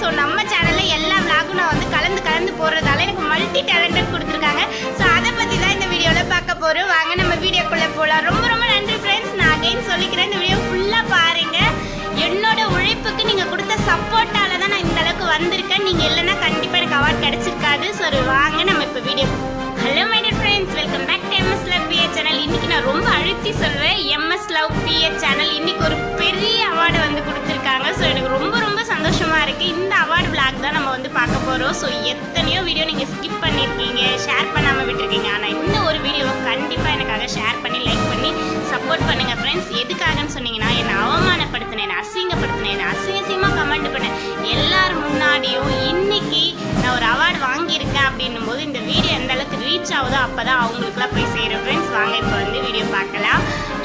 So நம்ம சேனலில் எல்லா விளாகும் நான் வந்து கலந்து கலந்து போடுறதால எனக்கு மல்டி டேலண்டட் கொடுத்துருக்காங்க. ஸோ அதை பற்றி தான் இந்த வீடியோவில் பார்க்க போகிறோம் வாங்க நம்ம வீடியோக்குள்ளே போகலாம் ரொம்ப ரொம்ப நன்றி ஃப்ரெண்ட்ஸ் நான் அகைன் சொல்லிக்கிறேன் இந்த வீடியோ ஃபுல்லாக பாருங்கள் என்னோட உழைப்புக்கு நீங்கள் கொடுத்த சப்போர்ட்டால் தான் நான் இந்த அளவுக்கு வந்திருக்கேன். நீங்கள் இல்லைன்னா கண்டிப்பாக எனக்கு அவார்ட் கிடச்சிருக்காது. ஸோ வாங்க நம்ம இப்போ video hello my dear friends welcome back MS love BA channel இன்னைக்கு நான் ரொம்ப அழுத்தி சொல்வேன் எம்எஸ் லவ் பிஏ சேனல் இன்னைக்கு ஒரு பெரிய அவார்டு வந்து கொடுத்துருக்காங்க. ஸோ எனக்கு ரொம்ப ரொம்ப சந்தோஷமா இருக்கு. இந்த அவார்டு பிளாக் தான் நம்ம வந்து பார்க்க போறோம். ஸோ எத்தனையோ வீடியோ நீங்க ஸ்கிப் பண்ணியிருக்கீங்க ஷேர் பண்ணாம விட்டுருக்கீங்க. ஆனால் இந்த ஒரு வீடியோவை கண்டிப்பாக எனக்காக ஷேர் பண்ணி லைக் பண்ணி சப்போர்ட் பண்ணுங்க ஃப்ரெண்ட்ஸ் எதுக்காகன்னு சொன்னீங்கன்னா என்னை அவமானப்படுத்தினேன் என்னை அசிங்கப்படுத்தினேன் என்னை அசிங்கசியமாக கமெண்ட் பண்ணேன். எல்லார் முன்னாடியும் ரீச் ஆகுதோ அப்போ தான் அவங்களுக்குலாம் போய் சேரும். ஃப்ரெண்ட்ஸ் வாங்க இப்போ வந்து வீடியோ பார்க்கலாம்.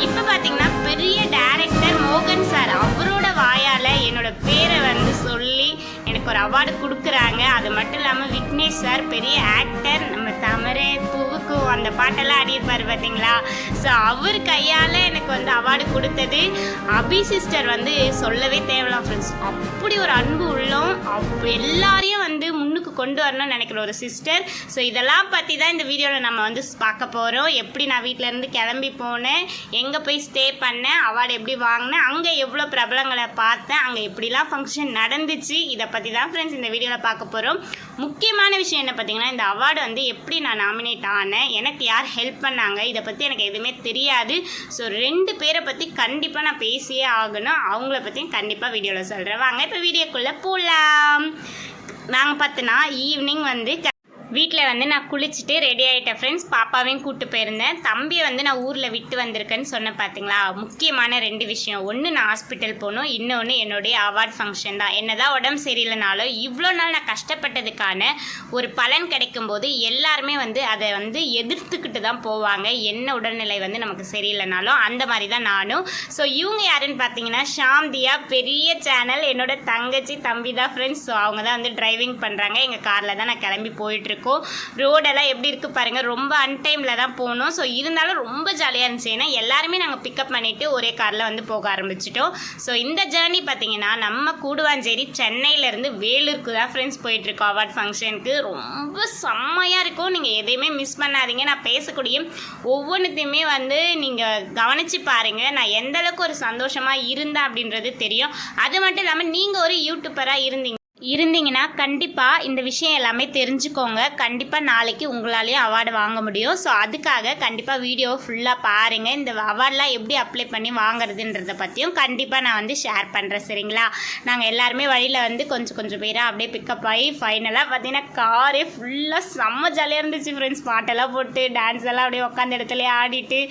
இப்போ பார்த்தீங்கன்னா பெரிய டேரக்டர் மோகன் சார் அவரோட வாயால் என்னோட பேரை வந்து சொல்லி எனக்கு ஒரு அவார்டு கொடுக்குறாங்க. அது மட்டும் இல்லாமல் விக்னேஷ் சார் பெரிய ஆக்டர் நம்ம தமரே பூவுக்கும் அந்த பாட்டெல்லாம் ஆடியிருப்பார் பார்த்தீங்களா ஸோ அவர் கையால் எனக்கு வந்து அவார்டு கொடுத்தது. அபி சிஸ்டர் வந்து சொல்லவே தேவலாம் ஃப்ரெண்ட்ஸ் அப்படி ஒரு அன்பு உள்ளம். அவ் எல்லாரையும் கொண்டு வரணும்னு நினைக்கிற ஒரு சிஸ்டர் ஸோ இதெல்லாம் பற்றி தான் இந்த வீடியோவில் நம்ம வந்து பார்க்க போகிறோம் எப்படி நான் வீட்டிலேருந்து இருந்து கிளம்பி போனேன் எங்கே போய் ஸ்டே பண்ணேன் அவார்டு எப்படி வாங்கினேன் அங்கே எவ்வளோ பிரபலங்களை பார்த்தேன் அங்கே எப்படிலாம் ஃபங்க்ஷன் நடந்துச்சு இதை பற்றி தான் ஃப்ரெண்ட்ஸ் இந்த வீடியோவில் பார்க்க போகிறோம் முக்கியமான விஷயம் என்ன பார்த்தீங்கன்னா இந்த அவார்டு வந்து எப்படி நான் நாமினேட் ஆனேன் எனக்கு யார் ஹெல்ப் பண்ணாங்க இதை பற்றி எனக்கு எதுவுமே தெரியாது. ஸோ ரெண்டு பேரை பற்றி கண்டிப்பாக நான் பேசியே ஆகணும். அவங்கள பற்றியும் கண்டிப்பாக வீடியோவில் சொல்கிறேன் வாங்க இப்போ வீடியோக்குள்ளே போகலாம் நாங்கள் பார்த்தோன்னா ஈவினிங் வந்து வீட்டில் வந்து நான் குளிச்சுட்டு ரெடி ஆகிட்டேன் ஃப்ரெண்ட்ஸ் பாப்பாவையும் கூப்பிட்டு போயிருந்தேன். தம்பியை வந்து நான் ஊரில் விட்டு வந்திருக்கேன்னு சொன்னேன் பார்த்தீங்களா முக்கியமான ரெண்டு விஷயம். ஒன்று நான் ஹாஸ்பிட்டல் போகணும். இன்னொன்று என்னுடைய அவார்ட் ஃபங்க்ஷன் தான். என்னதான் உடம்பு சரியில்லைனாலும் இவ்வளோ நாள் நான் கஷ்டப்பட்டதுக்கான ஒரு பலன் கிடைக்கும்போது எல்லாருமே வந்து அதை வந்து எதிர்த்துக்கிட்டு தான் போவாங்க. என்ன உடல்நிலை வந்து நமக்கு சரியில்லைனாலும் அந்த மாதிரி தான் நானும். ஸோ இவங்க யாருன்னு பார்த்தீங்கன்னா ஷாந்தியா பெரிய சேனல் என்னோட தங்கச்சி தம்பி தான் ஃப்ரெண்ட்ஸ் ஸோ அவங்க தான் வந்து டிரைவிங் பண்ணுறாங்க எங்கள் காரில் தான் நான் கிளம்பி போயிட்டுருக்கோம் ரோடெல்லாம் எப்படி இருக்குது பாருங்கள் ரொம்ப அன்டைமில் தான் போகணும். ஸோ இருந்தாலும் ரொம்ப ஜாலியாக இருந்துச்சு. ஏன்னா எல்லாருமே நாங்கள் பிக்கப் பண்ணிவிட்டு ஒரே காரில் வந்து போக ஆரம்பிச்சிட்டோம். ஸோ இந்த ஜேர்னி பார்த்தீங்கன்னா நம்ம கூடுவாஞ்சேரி சென்னையிலேருந்து வேலூருக்கு தான் ஃப்ரெண்ட்ஸ் போயிட்டுருக்கோம். அவார்ட் ஃபங்க்ஷனுக்கு ரொம்ப செம்மையாக இருக்கும். நீங்கள் எதையுமே மிஸ் பண்ணாதீங்க. நான் பேசக்கூடிய ஒவ்வொன்றுத்தையுமே வந்து நீங்கள் கவனித்து பாருங்கள் நான் எந்தளவுக்கு ஒரு சந்தோஷமாக இருந்தேன் அப்படின்றது தெரியும். அது மட்டும் இல்லாமல் நீங்கள் ஒரு யூடியூப்பராக இருந்தீங்க. இருந்தீங்கன்னா கண்டிப்பாக இந்த விஷயம் எல்லாமே தெரிஞ்சுக்கோங்க. கண்டிப்பாக நாளைக்கு உங்களாலேயும் அவார்டு வாங்க முடியும். ஸோ அதுக்காக கண்டிப்பாக வீடியோவை ஃபுல்லாக பாருங்கள் இந்த அவார்ட்லாம் எப்படி அப்ளை பண்ணி வாங்குறதுன்றத பற்றியும் கண்டிப்பாக நான் வந்து ஷேர் பண்ணுறேன் சரிங்களா? நாங்கள் எல்லாருமே வழியில் வந்து கொஞ்சம் கொஞ்சம் பேராக அப்படியே பிக்கப் ஆகி ஃபைனலாக பார்த்தீங்கன்னா காரே ஃபுல்லாக செம்ம ஜாலியாக இருந்துச்சு ஃப்ரெண்ட்ஸ் பாட்டெல்லாம் போட்டு டான்ஸ் எல்லாம் அப்படியே உட்காந்த இடத்துல ஆடிட்டு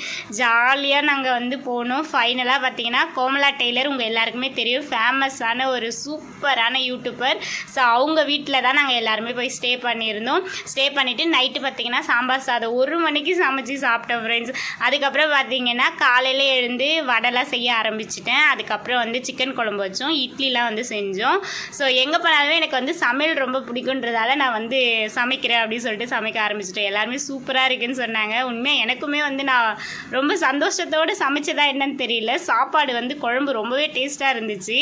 ஜாலியாக நாங்கள் வந்து போனோம். ஃபைனலாக பார்த்தீங்கன்னா கோமலா டெய்லர் உங்கள் எல்லாருக்குமே தெரியும். ஃபேமஸான ஒரு சூப்பரான யூடியூபர் ஸோ அவங்க வீட்டில் தான் நாங்கள் எல்லாருமே போய் ஸ்டே பண்ணியிருந்தோம். ஸ்டே பண்ணிவிட்டு நைட்டு பார்த்தீங்கன்னா சாம்பார் சாதம் ஒரு மணிக்கு சமைச்சு சாப்பிட்டோம் ஃப்ரெண்ட்ஸ் அதுக்கப்புறம் பார்த்தீங்கன்னா காலையில் எழுந்து வடைலாம் செய்ய ஆரம்பிச்சிட்டேன். அதுக்கப்புறம் வந்து சிக்கன் குழம்பு வச்சோம் இட்லிலாம் வந்து செஞ்சோம். ஸோ எங்கே போனாலுமே எனக்கு வந்து சமையல் ரொம்ப பிடிக்குன்றதால நான் வந்து சமைக்கிறேன் அப்படின்னு சொல்லிட்டு சமைக்க ஆரம்பிச்சிட்டேன். எல்லாருமே சூப்பராக இருக்குன்னு சொன்னாங்க. உண்மையாக எனக்குமே வந்து நான் ரொம்ப சந்தோஷத்தோடு சமைச்சதா என்னன்னு தெரியல. சாப்பாடு வந்து குழம்பு ரொம்பவே டேஸ்ட்டாக இருந்துச்சு.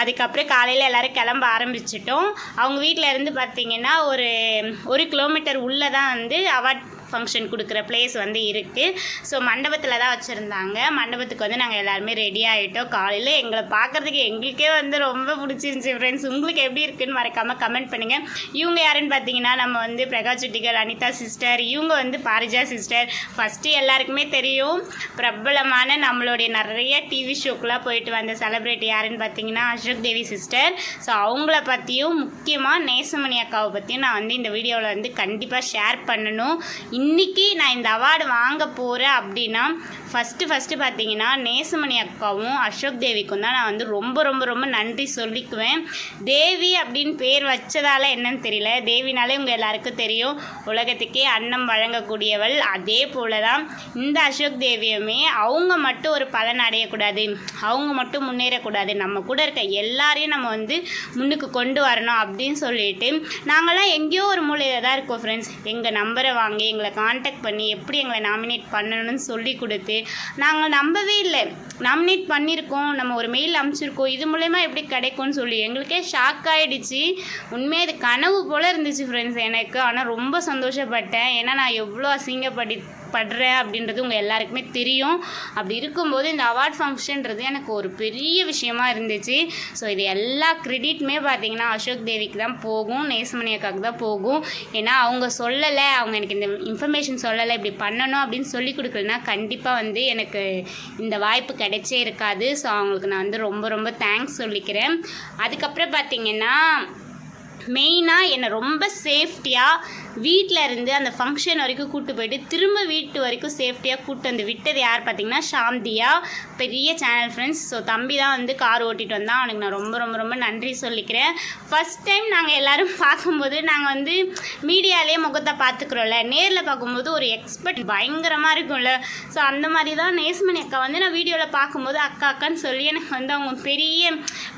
அதுக்கப்புறம் காலையில் எல்லோரும் கிளம்ப ஆரம்பிச்சிட்டோம் அவங்க வீட்டில் இருந்து பார்த்தீங்கன்னா ஒரு ஒரு கிலோமீட்டர் உள்ளே தான் வந்து அவார்ட் ஃபங்க்ஷன் கொடுக்குற பிளேஸ் வந்து இருக்குது ஸோ மண்டபத்தில் தான் வச்சுருந்தாங்க. மண்டபத்துக்கு வந்து நாங்கள் எல்லாருமே ரெடி ஆகிட்டோம் காலையில் எங்களை பார்க்குறதுக்கு எங்களுக்கே வந்து ரொம்ப பிடிச்சிருந்துச்சி ஃப்ரெண்ட்ஸ் உங்களுக்கு எப்படி இருக்குன்னு மறக்காமல் கமெண்ட் பண்ணுங்கள் இவங்க யாருன்னு பார்த்தீங்கன்னா நம்ம வந்து பிரகாஷ் செட்டிகள் அனிதா சிஸ்டர் இவங்க வந்து பாரிஜா சிஸ்டர் ஃபஸ்ட்டு எல்லாருக்குமே தெரியும். பிரபலமான நம்மளுடைய நிறைய டிவி ஷோக்கெலாம் போயிட்டு வந்த செலிப்ரிட்டி யாருன்னு பார்த்தீங்கன்னா அசோக் தேவி சிஸ்டர் ஸோ அவங்கள பற்றியும் முக்கியமாக நேசமணி அக்காவை பற்றியும் நான் வந்து இந்த வீடியோவில் வந்து கண்டிப்பாக ஷேர் பண்ணணும். இன்றைக்கி நான் இந்த அவார்டு வாங்க போகிறேன் அப்படின்னா ஃபஸ்ட்டு ஃபஸ்ட்டு பார்த்தீங்கன்னா நேசமணி அக்காவும் அசோக் தேவிக்கும் தான் நான் வந்து ரொம்ப ரொம்ப ரொம்ப நன்றி சொல்லிக்குவேன். தேவி அப்படின்னு பேர் வச்சதால் என்னன்னு தெரியல. தேவினாலே உங்கள் எல்லாருக்கும் தெரியும். உலகத்துக்கே அன்னம் வழங்கக்கூடியவள். அதே போல தான் இந்த அசோக் தேவியுமே அவங்க மட்டும் ஒரு பலன் அடையக்கூடாது. அவங்க மட்டும் முன்னேறக்கூடாது. நம்ம கூட இருக்க எல்லாரையும் நம்ம வந்து முன்னுக்கு கொண்டு வரணும் அப்படின்னு சொல்லிட்டு நாங்களாம் எங்கேயோ ஒரு மூலையில் தான் இருக்கோம் ஃப்ரெண்ட்ஸ் எங்கள் நம்பரை வாங்கி எங்களை எங்களை காண்டாக்ட் பண்ணி எப்படி எங்களை நாமினேட் பண்ணணும்னு சொல்லி கொடுத்து நாங்கள் நம்பவே இல்லை. நாமினேட் பண்ணியிருக்கோம் நம்ம ஒரு மெயில் அனுப்பிச்சிருக்கோம் இது மூலயமா எப்படி கிடைக்கும்னு சொல்லி. எங்களுக்கே ஷாக் ஆகிடுச்சு உண்மையாக இது கனவு போல் இருந்துச்சு ஃப்ரெண்ட்ஸ் எனக்கு. ஆனால் ரொம்ப சந்தோஷப்பட்டேன். ஏன்னா நான் எவ்வளோ அசிங்கப்படி படுறேன் அப்படின்றது உங்கள் எல்லாருக்குமே தெரியும். அப்படி இருக்கும்போது இந்த அவார்ட் ஃபங்க்ஷன்றது எனக்கு ஒரு பெரிய விஷயமா இருந்துச்சு. ஸோ இது எல்லா கிரெடிட்டுமே பார்த்தீங்கன்னா அசோக் தேவிக்கு தான் போகும் நேசமணி அக்காவுக்கு தான் போகும். ஏன்னா அவங்க சொல்லலை அவங்க எனக்கு இந்த இன்ஃபர்மேஷன் சொல்லலை இப்படி பண்ணணும் அப்படின்னு சொல்லி கொடுக்கலனா கண்டிப்பாக வந்து எனக்கு இந்த வாய்ப்பு கிடைச்சே இருக்காது. ஸோ அவங்களுக்கு நான் வந்து ரொம்ப ரொம்ப தேங்க்ஸ் சொல்லிக்கிறேன். அதுக்கப்புறம் பார்த்தீங்கன்னா மெயினாக என்னை ரொம்ப சேஃப்டியாக வீட்டில் இருந்து அந்த ஃபங்க்ஷன் வரைக்கும் கூப்பிட்டு போயிட்டு திரும்ப வீட்டு வரைக்கும் சேஃப்டியாக கூப்பிட்டு வந்து விட்டது யார் பார்த்தீங்கன்னா சாந்தியா பெரிய சேனல் ஃப்ரெண்ட்ஸ் ஸோ தம்பி தான் வந்து கார் ஓட்டிட்டு வந்தான். அவனுக்கு நான் ரொம்ப ரொம்ப ரொம்ப நன்றி சொல்லிக்கிறேன். ஃபஸ்ட் டைம் நாங்கள் எல்லோரும் பார்க்கும்போது நாங்கள் வந்து மீடியாலேயே முகத்தை பார்த்துக்குறோம்ல. நேரில் பார்க்கும்போது ஒரு எக்ஸ்பர்ட் பயங்கரமாக இருக்கும்ல. ஸோ அந்த மாதிரி தான் நேஸ்மணி அக்கா வந்து நான் வீடியோவில் பார்க்கும்போது அக்கா அக்கான்னு சொல்லி எனக்கு வந்து அவங்க பெரிய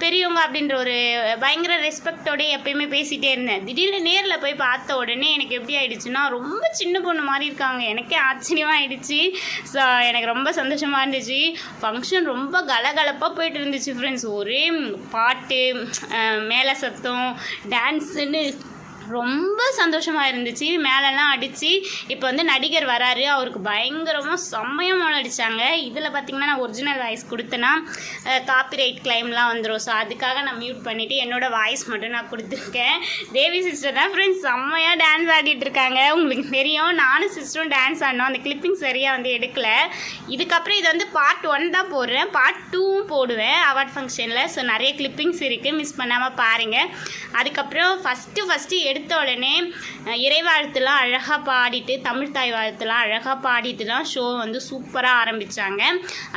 பெரியவங்க அப்படின்ற ஒரு பயங்கர ரெஸ்பெக்டோடு எப்பயுமே பேசிகிட்டே இருந்தேன். திடீர்னு நேரில் போய் பார்த்த உடனே எனக்கு எனக்கு எப்படி ஆயிடுச்சுன்னா ரொம்ப சின்ன பொண்ணு மாதிரி இருக்காங்க. எனக்கே ஆச்சரியமாக ஆயிடுச்சு. ஸோ எனக்கு ரொம்ப சந்தோஷமாக இருந்துச்சு. ஃபங்க்ஷன் ரொம்ப கலகலப்பாக போயிட்டு இருந்துச்சு ஃப்ரெண்ட்ஸ் ஒரே பாட்டு மேலே சத்தம் டான்ஸுன்னு ரொம்ப சந்தோஷமாக இருந்துச்சு. மேலெல்லாம் அடித்து இப்போ வந்து நடிகர் வராரு. அவருக்கு பயங்கரமாக செம்மையாக மேலே அடித்தாங்க இதில் பார்த்தீங்கன்னா நான் ஒரிஜினல் வாய்ஸ் கொடுத்தேன்னா காப்பிரைட் கிளைம்லாம் வந்துடும் ஸோ அதுக்காக நான் மியூட் பண்ணிவிட்டு என்னோடய வாய்ஸ் மட்டும் நான் கொடுத்துருக்கேன். தேவி சிஸ்டர் தான் ஃப்ரெண்ட்ஸ் செம்மையாக டான்ஸ் ஆடிட்டு இருக்காங்க. உங்களுக்கு தெரியும் நானும் சிஸ்டரும் டான்ஸ் ஆடினோம். அந்த கிளிப்பிங் சரியாக வந்து எடுக்கல. இதுக்கப்புறம் இது வந்து பார்ட் ஒன் தான் போடுறேன். பார்ட் டூவும் போடுவேன். அவார்ட் ஃபங்க்ஷனில் ஸோ நிறைய கிளிப்பிங்ஸ் இருக்குது மிஸ் பண்ணாமல் பாருங்கள் அதுக்கப்புறம் ஃபஸ்ட்டு ஃபஸ்ட்டு எடுத்த உடனே இறைவாழ்த்துலாம் அழகாக பாடிட்டு தமிழ் தாய் வாழ்த்துலாம் அழகாக பாடிட்டு தான் ஷோ வந்து சூப்பராக ஆரம்பித்தாங்க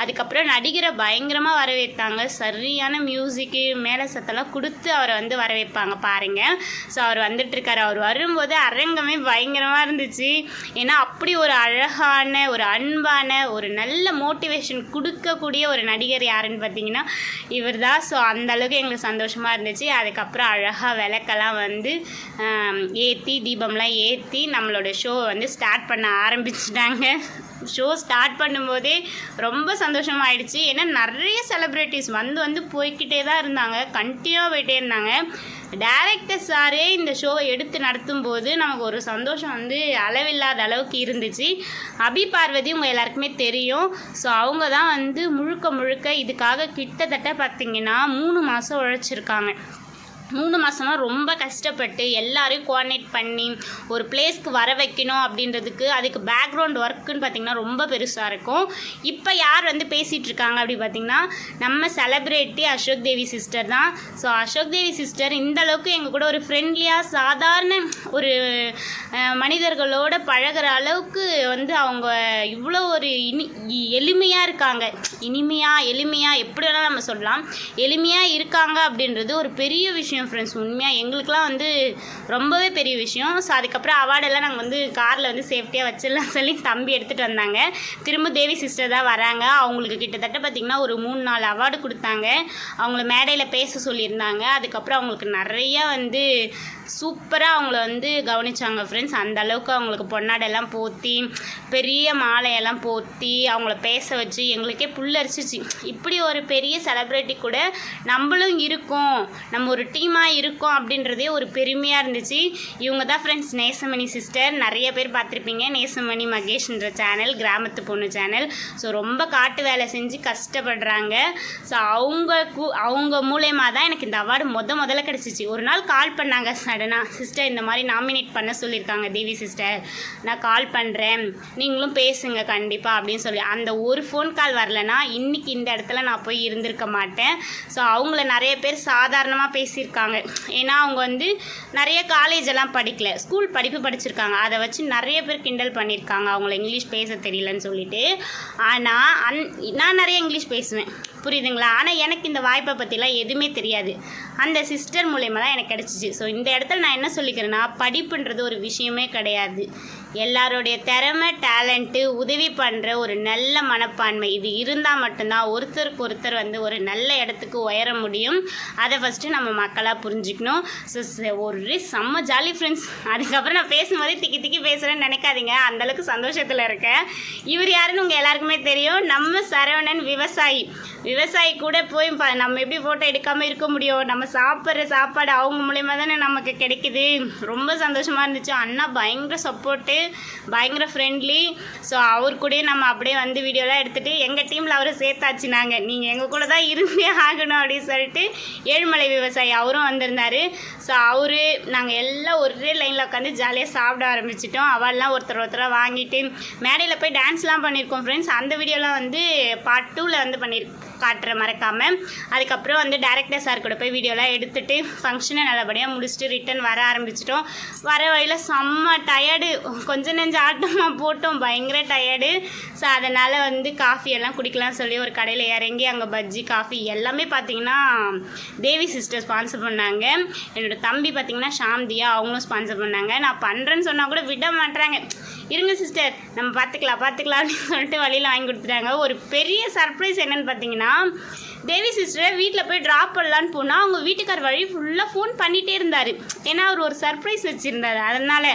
அதுக்கப்புறம் நடிகரை பயங்கரமாக வரவேற்றாங்க. சரியான மியூசிக்கு மேலே சத்தெல்லாம் கொடுத்து அவரை வந்து வரவேற்பாங்க பாருங்கள் ஸோ அவர் வந்துட்டுருக்காரு. அவர் வரும்போது அரங்கமே பயங்கரமாக இருந்துச்சு. ஏன்னா அப்படி ஒரு அழகான ஒரு அன்பான ஒரு நல்ல மோட்டிவேஷன் கொடுக்கக்கூடிய ஒரு நடிகர் யாருன்னு பார்த்தீங்கன்னா இவர் தான் ஸோ அந்த அளவுக்கு எங்களுக்கு சந்தோஷமாக இருந்துச்சு. அதுக்கப்புறம் அழகாக விளக்கெல்லாம் வந்து ஏற்றி தீபம்லாம் ஏற்றி நம்மளோட ஷோ வந்து ஸ்டார்ட் பண்ண ஆரம்பிச்சிட்டாங்க. ஷோ ஸ்டார்ட் பண்ணும்போதே ரொம்ப சந்தோஷமாயிடுச்சு. ஏன்னா நிறைய செலிப்ரிட்டிஸ் வந்து வந்து போய்கிட்டே தான் இருந்தாங்க. கண்டினியூவாக போயிட்டே இருந்தாங்க. டேரக்டர் சாரே இந்த ஷோவை எடுத்து நடத்தும் போது நமக்கு ஒரு சந்தோஷம் வந்து அளவில்லாத அளவுக்கு இருந்துச்சு. அபி பார்வதி உங்கள் எல்லாருக்குமே தெரியும். ஸோ அவங்க தான் வந்து முழுக்க முழுக்க இதுக்காக கிட்டத்தட்ட பார்த்திங்கன்னா மூணு மாதம் உழைச்சிருக்காங்க. மூணு மாதமாக ரொம்ப கஷ்டப்பட்டு எல்லாரையும் கோஆர்டினேட் பண்ணி ஒரு பிளேஸ்க்கு வர வைக்கணும் அப்படின்றதுக்கு அதுக்கு பேக்ரவுண்ட் ஒர்க்குன்னு பார்த்திங்கன்னா ரொம்ப பெருசாக இருக்கும். இப்போ யார் வந்து பேசிகிட்டு இருக்காங்க அப்படி பார்த்திங்கன்னா நம்ம செலப்ரேட்டி அசோக் தேவி சிஸ்டர் தான். ஸோ அசோக் தேவி சிஸ்டர் இந்த அளவுக்கு எங்கள் கூட ஒரு ஃப்ரெண்ட்லியாக சாதாரண ஒரு மனிதர்களோட பழகுற அளவுக்கு வந்து அவங்க இவ்வளோ ஒரு இனி எளிமையாக இருக்காங்க. இனிமையாக எளிமையாக எப்படி வேணால் நம்ம சொல்லலாம் எளிமையாக இருக்காங்க அப்படின்றது ஒரு பெரிய விஷயம். ஃப்ரெண்ட்ஸ் உண்மையாக எங்களுக்கெலாம் வந்து ரொம்பவே பெரிய விஷயம். ஸோ அதுக்கப்புறம் அவார்டெல்லாம் நாங்கள் வந்து காரில் வந்து சேஃப்டியாக வச்சிடலாம் சொல்லி தம்பி எடுத்துகிட்டு வந்தாங்க. திரும்ப தேவி சிஸ்டர் தான் வராங்க. அவங்களுக்கு கிட்டத்தட்ட பார்த்திங்கன்னா ஒரு மூணு நாலு அவார்டு கொடுத்தாங்க. அவங்கள மேடையில் பேச சொல்லியிருந்தாங்க. அதுக்கப்புறம் அவங்களுக்கு நிறையா வந்து சூப்பராக அவங்கள வந்து கவனிச்சாங்க ஃப்ரெண்ட்ஸ் அந்த அளவுக்கு அவங்களுக்கு பொன்னாடெல்லாம் போத்தி பெரிய மாலையெல்லாம் போத்தி அவங்கள பேச வச்சு எங்களுக்கே புல்லரிச்சிச்சு. இப்படி ஒரு பெரிய செலப்ரிட்டி கூட நம்மளும் இருக்கோம். நம்ம ஒரு டீம் டீமாக இருக்கோம் அப்படின்றதே ஒரு பெருமையாக இருந்துச்சு. இவங்க தான் ஃப்ரெண்ட்ஸ் நேசமணி சிஸ்டர் நிறைய பேர் பார்த்துருப்பீங்க. நேசமணி மகேஷ்ன்ற சேனல் கிராமத்து பொண்ணு சேனல் ஸோ ரொம்ப காட்டு வேலை செஞ்சு கஷ்டப்படுறாங்க. ஸோ அவங்க அவங்க மூலயமா தான் எனக்கு இந்த அவார்டு முத முதல்ல கிடச்சிச்சு. ஒரு நாள் கால் பண்ணாங்க. சடனாக சிஸ்டர் இந்த மாதிரி நாமினேட் பண்ண சொல்லியிருக்காங்க. தேவி சிஸ்டர் நான் கால் பண்ணுறேன் நீங்களும் பேசுங்க கண்டிப்பாக அப்படின்னு சொல்லி. அந்த ஒரு ஃபோன் கால் வரலனா இன்றைக்கி இந்த இடத்துல நான் போய் இருந்திருக்க மாட்டேன். ஸோ அவங்கள நிறைய பேர் சாதாரணமாக பேசியிருக்காங்க ஏன்னா அவங்க வந்து நிறைய காலேஜ் எல்லாம் படிக்கல. ஸ்கூல் படிப்பு படிச்சிருக்காங்க. அதை வச்சு நிறைய பேர் கிண்டல் பண்ணியிருக்காங்க. அவங்கள இங்கிலீஷ் பேச தெரியலன்னு சொல்லிட்டு. ஆனால் அந் நான் நிறைய இங்கிலீஷ் பேசுவேன். புரியுதுங்களா? ஆனால் எனக்கு இந்த வாய்ப்பை பற்றிலாம் எதுவுமே தெரியாது. அந்த சிஸ்டர் மூலயமா தான் எனக்கு கிடச்சிச்சு. ஸோ இந்த இடத்துல நான் என்ன சொல்லிக்கிறேன்னா படிப்புன்றது ஒரு விஷயமே கிடையாது. எல்லாருடைய திறமை டேலண்ட்டு உதவி பண்ணுற ஒரு நல்ல மனப்பான்மை. இது இருந்தால் மட்டும்தான் ஒருத்தருக்கு ஒருத்தர் வந்து ஒரு நல்ல இடத்துக்கு உயர முடியும். அதை ஃபஸ்ட்டு நம்ம மக்கள் மக்களாக புரிஞ்சுக்கணும். ஸோ ஒரு செம்ம ஜாலி ஃப்ரெண்ட்ஸ் அதுக்கப்புறம் நான் பேசும்போதே திக்கி திக்கி பேசுகிறேன்னு நினைக்காதீங்க. அந்தளவுக்கு சந்தோஷத்தில் இருக்கேன். இவர் யாருன்னு உங்கள் எல்லாருக்குமே தெரியும். நம்ம சரவணன் விவசாயி. விவசாயி கூட போய் ப- நம்ம எப்படி ஃபோட்டோ எடுக்காமல் இருக்க முடியும்? நம்ம சாப்பிட்ற சாப்பாடு அவங்க மூலயமா தானே நமக்கு கிடைக்குது. ரொம்ப சந்தோஷமாக இருந்துச்சு. அண்ணா பயங்கர சப்போர்ட்டு பயங்கர ஃப்ரெண்ட்லி ஸோ அவர் கூடயே நம்ம அப்படியே வந்து வீடியோலாம் எடுத்துகிட்டு எங்கள் டீமில் அவரை சேர்த்தாச்சு நாங்கள் நீங்கள் எங்கள் கூட தான் இருந்தே ஆகணும் அப்படின்னு சொல்லிட்டு ஏழுமலை விவசாயி அவரும் வந்திருந்தார். ஸோ அவரு நாங்கள் எல்லாம் ஒரே லைனில் உட்காந்து ஜாலியாக சாப்பிட ஆரம்பிச்சிட்டோம். அவள்லாம் ஒருத்தர் ஒருத்தராக வாங்கிட்டு மேடையில் போய் டான்ஸ்லாம் பண்ணியிருக்கோம் ஃப்ரெண்ட்ஸ் அந்த வீடியோலாம் வந்து பார்ட் டூவில் வந்து பண்ணியிருக்கோம் காட்டுற மறக்காமல் அதுக்கப்புறம் வந்து டேரக்டர் சார் கூட போய் வீடியோலாம் எடுத்துட்டு ஃபங்க்ஷனை நல்லபடியாக முடிச்சுட்டு ரிட்டன் வர ஆரம்பிச்சிட்டோம். வர வழியில் செம்ம டயர்டு கொஞ்சம் நெஞ்ச ஆட்டமாக போட்டோம். பயங்கர டயர்டு ஸோ அதனால் வந்து காஃபி எல்லாம் குடிக்கலாம் சொல்லி ஒரு கடையில் இறங்கி அங்கே பஜ்ஜி காஃபி எல்லாமே பார்த்தீங்கன்னா தேவி சிஸ்டர் ஸ்பான்சர் பண்ணாங்க. என்னோட தம்பி பார்த்தீங்கன்னா ஷாம்தியா அவங்களும் ஸ்பான்சர் பண்ணாங்க. நான் பண்ணுறேன்னு சொன்னால் கூட விட மாட்டுறாங்க இருங்க சிஸ்டர் நம்ம பார்த்துக்கலாம் பார்த்துக்கலாம் அப்படின்னு சொல்லிட்டு வழியில் வாங்கி கொடுத்துட்டாங்க. ஒரு பெரிய சர்ப்ரைஸ் என்னென்னு பார்த்தீங்கன்னா தேவி சிஸ்டரை வீட்டில் போய் ட்ராப் பண்ணலான்னு போனால் அவங்க வீட்டுக்கார் வழி ஃபுல்லாக ஃபோன் பண்ணிகிட்டே இருந்தார். ஏன்னா அவர் ஒரு சர்ப்ரைஸ் வச்சுருந்தார். அதனால்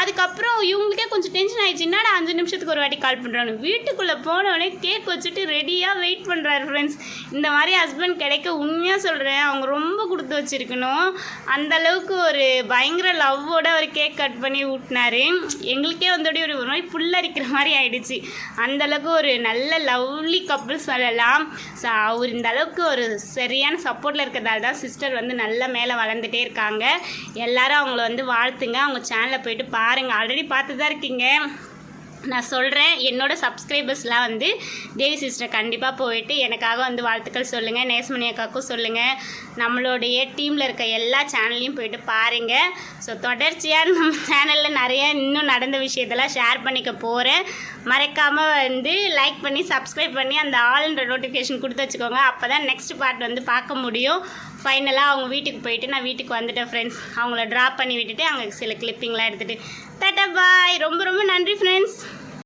அதுக்கப்புறம் இவங்களுக்கே கொஞ்சம் டென்ஷன் ஆயிடுச்சு. என்னடா அஞ்சு நிமிஷத்துக்கு ஒரு வாட்டி கால் பண்ணுறானு வீட்டுக்குள்ளே போனவொடனே கேக் வச்சுட்டு ரெடியாக வெயிட் பண்ணுறாரு ஃப்ரெண்ட்ஸ் இந்த மாதிரி ஹஸ்பண்ட் கிடைக்க உண்மையாக சொல்கிறேன் அவங்க ரொம்ப கொடுத்து வச்சுருக்கணும். அந்த அளவுக்கு ஒரு பயங்கர லவ்வோட ஒரு கேக் கட் பண்ணி ஊட்டினாரு. எங்களுக்கே வந்தோடய ஒரு ஒரு மாதிரி புல்லரிக்கிற மாதிரி ஆயிடுச்சு. அந்த அளவுக்கு ஒரு நல்ல லவ்லி கப்புள் சொல்லலாம் ஸோ அவர் இந்த அளவுக்கு ஒரு சரியான சப்போர்ட்டில் இருக்கிறதால தான் சிஸ்டர் வந்து நல்லா மேலே வளர்ந்துட்டே இருக்காங்க. எல்லாரும் அவங்கள வந்து வாழ்த்துங்க. அவங்க சேனலில் போயிட்டு பா பாருங்கள் ஆல்ரெடி பார்த்து தான் இருக்கீங்க. நான் சொல்கிறேன் என்னோடய சப்ஸ்கிரைபர்ஸ்லாம் வந்து தேவி சிஸ்டர் கண்டிப்பாக போயிட்டு எனக்காக வந்து வாழ்த்துக்கள் சொல்லுங்கள் நேசமணி அக்காவுக்கும் சொல்லுங்கள் நம்மளுடைய டீமில் இருக்க எல்லா சேனல்லையும் போயிட்டு பாருங்கள் ஸோ தொடர்ச்சியாக நம்ம சேனலில் நிறைய இன்னும் நடந்த விஷயத்தெல்லாம் ஷேர் பண்ணிக்க போகிறேன் மறக்காமல் வந்து லைக் பண்ணி சப்ஸ்கிரைப் பண்ணி அந்த ஆல்ன்ற நோட்டிஃபிகேஷன் கொடுத்து வச்சுக்கோங்க. அப்போ தான் நெக்ஸ்ட் பார்ட் வந்து பார்க்க முடியும். ஃபைனலாக அவங்க வீட்டுக்கு போயிட்டு நான் வீட்டுக்கு வந்துட்டேன் ஃப்ரெண்ட்ஸ் அவங்கள ட்ராப் பண்ணி விட்டுட்டு அங்கே சில கிளிப்பிங்லாம் எடுத்துகிட்டு டாட்டா பாய் ரொம்ப ரொம்ப நன்றி ஃப்ரெண்ட்ஸ்